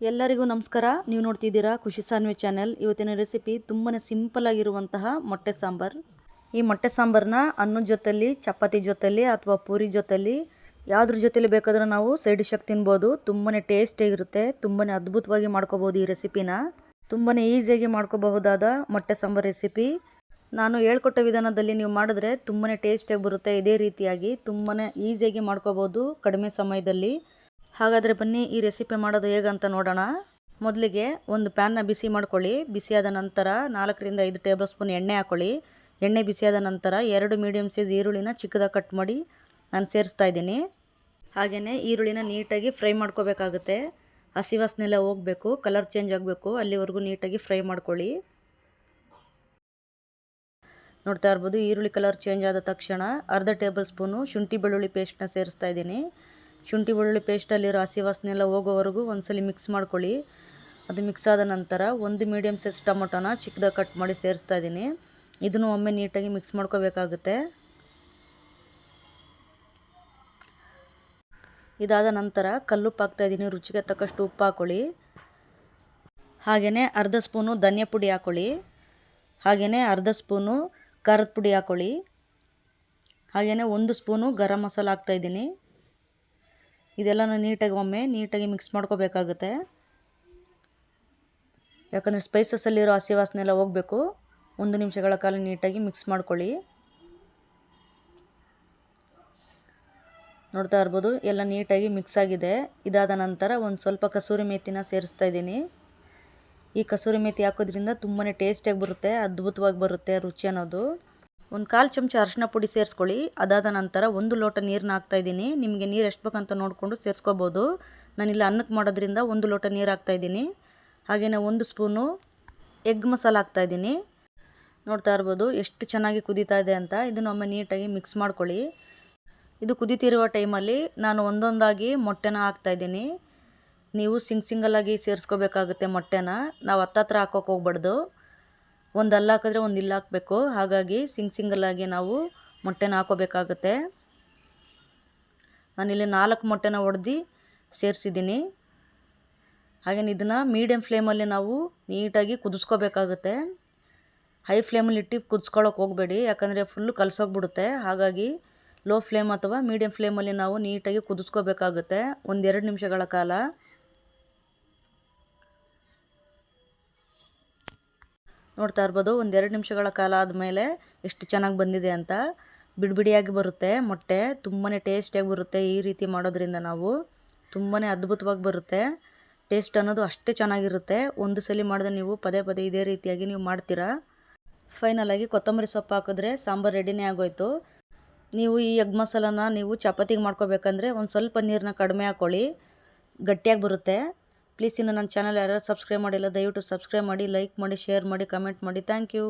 ಎಲ್ಲರಿಗೂ ನಮಸ್ಕಾರ. ನೀವು ನೋಡ್ತಿದ್ದೀರಾ ಖುಷಿ ಸಾನ್ವಿ ಚಾನೆಲ್. ಇವತ್ತಿನ ರೆಸಿಪಿ ತುಂಬಾ ಸಿಂಪಲ್ ಆಗಿರುವಂತಹ ಮೊಟ್ಟೆ ಸಾಂಬಾರು. ಈ ಮೊಟ್ಟೆ ಸಾಂಬಾರನ್ನ ಅನ್ನದ ಜೊತೆಲಿ, ಚಪಾತಿ ಜೊತೆಲಿ ಅಥವಾ ಪೂರಿ ಜೊತೆಲಿ ಯಾವುದ್ರ ಜೊತೆಲಿ ಬೇಕಾದರೂ ನಾವು ಸೈಡ್ ಶಕ್ ತಿನ್ಬೋದು. ತುಂಬಾ ಟೇಸ್ಟಿಯಾಗಿರುತ್ತೆ ತುಂಬಾ ಅದ್ಭುತವಾಗಿ ಮಾಡ್ಕೋಬೋದು ಈ ರೆಸಿಪಿನ. ತುಂಬಾ ಈಸಿಯಾಗಿ ಮಾಡ್ಕೋಬಹುದಾದ ಮೊಟ್ಟೆ ಸಾಂಬಾರು ರೆಸಿಪಿ. ನಾನು ಹೇಳ್ಕೊಟ್ಟ ವಿಧಾನದಲ್ಲಿ ನೀವು ಮಾಡಿದ್ರೆ ತುಂಬಾ ಟೇಸ್ಟಿಯಾಗಿ ಬರುತ್ತೆ. ಇದೇ ರೀತಿಯಾಗಿ ತುಂಬಾ ಈಸಿಯಾಗಿ ಮಾಡ್ಕೋಬೋದು ಕಡಿಮೆ ಸಮಯದಲ್ಲಿ. ಹಾಗಾದರೆ ಬನ್ನಿ ಈ ರೆಸಿಪಿ ಮಾಡೋದು ಹೇಗಂತ ನೋಡೋಣ. ಮೊದಲಿಗೆ ಒಂದು ಪ್ಯಾನ್ನ ಬಿಸಿ ಮಾಡ್ಕೊಳ್ಳಿ. ಬಿಸಿಯಾದ ನಂತರ ನಾಲ್ಕರಿಂದ ಐದು ಟೇಬಲ್ ಸ್ಪೂನ್ ಎಣ್ಣೆ ಹಾಕ್ಕೊಳ್ಳಿ ಎಣ್ಣೆ ಬಿಸಿಯಾದ ನಂತರ ಎರಡು ಮೀಡಿಯಮ್ ಸೈಜ್ ಈರುಳ್ಳಿನ ಚಿಕ್ಕದಾಗಿ ಕಟ್ ಮಾಡಿ ನಾನು ಸೇರಿಸ್ತಾ ಇದ್ದೀನಿ. ಹಾಗೆಯೇ ಈರುಳ್ಳಿನ ನೀಟಾಗಿ ಫ್ರೈ ಮಾಡ್ಕೋಬೇಕಾಗುತ್ತೆ. ಹಸಿ ವಾಸನೆಲ್ಲ ಹೋಗಬೇಕು ಕಲರ್ ಚೇಂಜ್ ಆಗಬೇಕು, ಅಲ್ಲಿವರೆಗೂ ನೀಟಾಗಿ ಫ್ರೈ ಮಾಡ್ಕೊಳ್ಳಿ. ನೋಡ್ತಾ ಇರ್ಬೋದು ಈರುಳ್ಳಿ ಕಲರ್ ಚೇಂಜ್ ಆದ ತಕ್ಷಣ ಅರ್ಧ ಟೇಬಲ್ ಸ್ಪೂನು ಶುಂಠಿ ಬೆಳ್ಳುಳ್ಳಿ ಪೇಸ್ಟ್ನ ಸೇರಿಸ್ತಾ ಇದ್ದೀನಿ. ಶುಂಠಿ ಬೆಳ್ಳುಳ್ಳಿ ಪೇಸ್ಟಲ್ಲಿರೋ ಹಸಿ ವಾಸನೆಲ್ಲ ಹೋಗೋವರೆಗೂ ಒಂದ್ಸಲಿ ಮಿಕ್ಸ್ ಮಾಡ್ಕೊಳ್ಳಿ. ಅದು ಮಿಕ್ಸ್ ಆದ ನಂತರ ಒಂದು ಮೀಡಿಯಮ್ ಸೈಜ್ ಟೊಮೊಟೊನ ಚಿಕ್ಕದಾಗಿ ಕಟ್ ಮಾಡಿ ಸೇರಿಸ್ತಾ ಇದ್ದೀನಿ. ಇದನ್ನು ಒಮ್ಮೆ ನೀಟಾಗಿ ಮಿಕ್ಸ್ ಮಾಡ್ಕೋಬೇಕಾಗುತ್ತೆ. ಇದಾದ ನಂತರ ಕಲ್ಲುಪ್ಪು ಹಾಕ್ತಾ ಇದ್ದೀನಿ. ರುಚಿಗೆ ತಕ್ಕಷ್ಟು ಉಪ್ಪು ಹಾಕ್ಕೊಳ್ಳಿ ಹಾಗೆಯೇ ಅರ್ಧ ಸ್ಪೂನು ಧನಿಯಾ ಪುಡಿ ಹಾಕೊಳ್ಳಿ. ಹಾಗೆಯೇ ಅರ್ಧ ಸ್ಪೂನು ಖಾರದ ಪುಡಿ ಹಾಕೊಳ್ಳಿ. ಹಾಗೆಯೇ ಒಂದು ಸ್ಪೂನು ಗರಂ ಮಸಾಲ ಹಾಕ್ತಾಯಿದ್ದೀನಿ ಇದೆಲ್ಲನ ನೀಟಾಗಿ ಒಮ್ಮೆ ನೀಟಾಗಿ ಮಿಕ್ಸ್ ಮಾಡ್ಕೋಬೇಕಾಗುತ್ತೆ. ಯಾಕಂದರೆ ಸ್ಪೈಸಸ್ಸಲ್ಲಿರೋ ಹಸಿ ವಾಸನೆ ಎಲ್ಲ ಹೋಗಬೇಕು. ಒಂದು ನಿಮಿಷಗಳ ಕಾಲ ನೀಟಾಗಿ ಮಿಕ್ಸ್ ಮಾಡ್ಕೊಳ್ಳಿ. ನೋಡ್ತಾ ಇರ್ಬೋದು, ಎಲ್ಲ ನೀಟಾಗಿ ಮಿಕ್ಸ್ ಆಗಿದೆ. ಇದಾದ ನಂತರ ಒಂದು ಸ್ವಲ್ಪ ಕಸೂರಿ ಮೇಥಿನ ಸೇರಿಸ್ತಾ ಇದ್ದೀನಿ. ಈ ಕಸೂರಿ ಮೇಥಿ ಹಾಕೋದ್ರಿಂದ ತುಂಬಾ ಟೇಸ್ಟಿಯಾಗಿ ಬರುತ್ತೆ, ಅದ್ಭುತವಾಗಿ ಬರುತ್ತೆ ರುಚಿ ಅನ್ನೋದು. ಒಂದು ಕಾಲು ಚಮಚ ಅರಿಶಿನ ಪುಡಿ ಸೇರಿಸ್ಕೊಳ್ಳಿ. ಅದಾದ ನಂತರ ಒಂದು ಲೋಟ ನೀರನ್ನ ಹಾಕ್ತಾಯಿದ್ದೀನಿ ನಿಮಗೆ ನೀರು ಎಷ್ಟು ಬೇಕಂತ ನೋಡಿಕೊಂಡು ಸೇರಿಸ್ಕೋಬೋದು. ನಾನಿಲ್ಲಿ ಅನ್ನಕ್ಕೆ ಮಾಡೋದ್ರಿಂದ ಒಂದು ಲೋಟ ನೀರು ಹಾಕ್ತಾಯಿದ್ದೀನಿ ಹಾಗೆಯೇ ಒಂದು ಸ್ಪೂನು ಎಗ್ ಮಸಾಲ ಹಾಕ್ತಾಯಿದ್ದೀನಿ ನೋಡ್ತಾ ಇರ್ಬೋದು ಎಷ್ಟು ಚೆನ್ನಾಗಿ ಕುದೀತಾ ಇದೆ ಅಂತ. ಇದನ್ನು ಒಮ್ಮೆ ನೀಟಾಗಿ ಮಿಕ್ಸ್ ಮಾಡ್ಕೊಳ್ಳಿ. ಇದು ಕುದೀತಿರುವ ಟೈಮಲ್ಲಿ ನಾನು ಒಂದೊಂದಾಗಿ ಮೊಟ್ಟೆನ ಹಾಕ್ತಾಯಿದ್ದೀನಿ ನೀವು ಸಿಂಗ್ ಸಿಂಗಲ್ಲಾಗಿ ಸೇರಿಸ್ಕೋಬೇಕಾಗುತ್ತೆ ಮೊಟ್ಟೆನ. ನಾವು ಹತ್ತತ್ರ ಹಾಕೋಕೆ ಹೋಗ್ಬಾರ್ದು. ಒಂದು ಅಲ್ಲಿ ಹಾಕಿದ್ರೆ ಒಂದು ಇಲ್ಲಿ ಹಾಕಬೇಕು. ಹಾಗಾಗಿ ಸಿಂಗ್ ಸಿಂಗಲ್ಲಾಗಿ ನಾವು ಮೊಟ್ಟೆನ ಹಾಕೋಬೇಕಾಗುತ್ತೆ. ನಾನಿಲ್ಲಿ ನಾಲ್ಕು ಮೊಟ್ಟೆನ ಒಡೆದು ಸೇರಿಸಿದ್ದೀನಿ. ಹಾಗೇನು ಇದನ್ನು ಮೀಡಿಯಮ್ ಫ್ಲೇಮಲ್ಲಿ ನಾವು ನೀಟಾಗಿ ಕುದಿಸ್ಕೋಬೇಕಾಗುತ್ತೆ. ಹೈ ಫ್ಲೇಮಲ್ಲಿ ಇಟ್ಟು ಕುದಿಸ್ಕೊಳ್ಳೋಕೆ ಹೋಗಬೇಡಿ. ಯಾಕಂದರೆ ಫುಲ್ಲು ಕಲಸೋಗ್ಬಿಡುತ್ತೆ. ಹಾಗಾಗಿ ಲೋ ಫ್ಲೇಮ್ ಅಥವಾ ಮೀಡಿಯಮ್ ಫ್ಲೇಮಲ್ಲಿ ನಾವು ನೀಟಾಗಿ ಕುದಿಸ್ಕೋಬೇಕಾಗುತ್ತೆ. ಒಂದೆರಡು ನಿಮಿಷಗಳ ಕಾಲ. ನೋಡ್ತಾ ಇರ್ಬೋದು ಒಂದೆರಡು ನಿಮಿಷಗಳ ಕಾಲ ಆದಮೇಲೆ ಎಷ್ಟು ಚೆನ್ನಾಗಿ ಬಂದಿದೆ ಅಂತ. ಬಿಡಿಬಿಡಿಯಾಗಿ ಬರುತ್ತೆ ಮೊಟ್ಟೆ ತುಂಬಾ ಟೇಸ್ಟಿಯಾಗಿ ಬರುತ್ತೆ ಈ ರೀತಿ ಮಾಡೋದ್ರಿಂದ ನಾವು. ತುಂಬಾ ಅದ್ಭುತವಾಗಿ ಬರುತ್ತೆ. ಟೇಸ್ಟ್ ಅನ್ನೋದು ಅಷ್ಟೇ ಚೆನ್ನಾಗಿರುತ್ತೆ. ಒಂದು ಸಲ ಮಾಡಿದ್ರೆ ನೀವು ಪದೇ ಪದೇ ಇದೇ ರೀತಿಯಾಗಿ ನೀವು ಮಾಡ್ತೀರಾ? ಫೈನಲಾಗಿ ಕೊತ್ತಂಬರಿ ಸೊಪ್ಪು ಹಾಕಿದ್ರೆ ಸಾಂಬಾರು ರೆಡಿನೇ ಆಗೋಯ್ತು. ನೀವು ಈ ಎಗ್ ಮಸಾಲನ ನೀವು ಚಪಾತಿಗೆ ಮಾಡ್ಕೋಬೇಕಂದ್ರೆ ಒಂದು ಸ್ವಲ್ಪ ನೀರನ್ನ ಕಡಿಮೆ ಹಾಕ್ಕೊಳ್ಳಿ ಗಟ್ಟಿಯಾಗಿ ಬರುತ್ತೆ. ಪ್ಲೀಸ್ ಇನ್ನು ನನ್ನ ಚಾನಲ್ ಯಾರು ಸಬ್ಸ್ಕ್ರೈಬ್ ಮಾಡಿಲ್ಲ ದಯವಿಟ್ಟು ಸಬ್ಸ್ಕ್ರೈಬ್ ಮಾಡಿ ಲೈಕ್ ಮಾಡಿ ಶೇರ್ ಮಾಡಿ ಕಮೆಂಟ್ ಮಾಡಿ. Thank you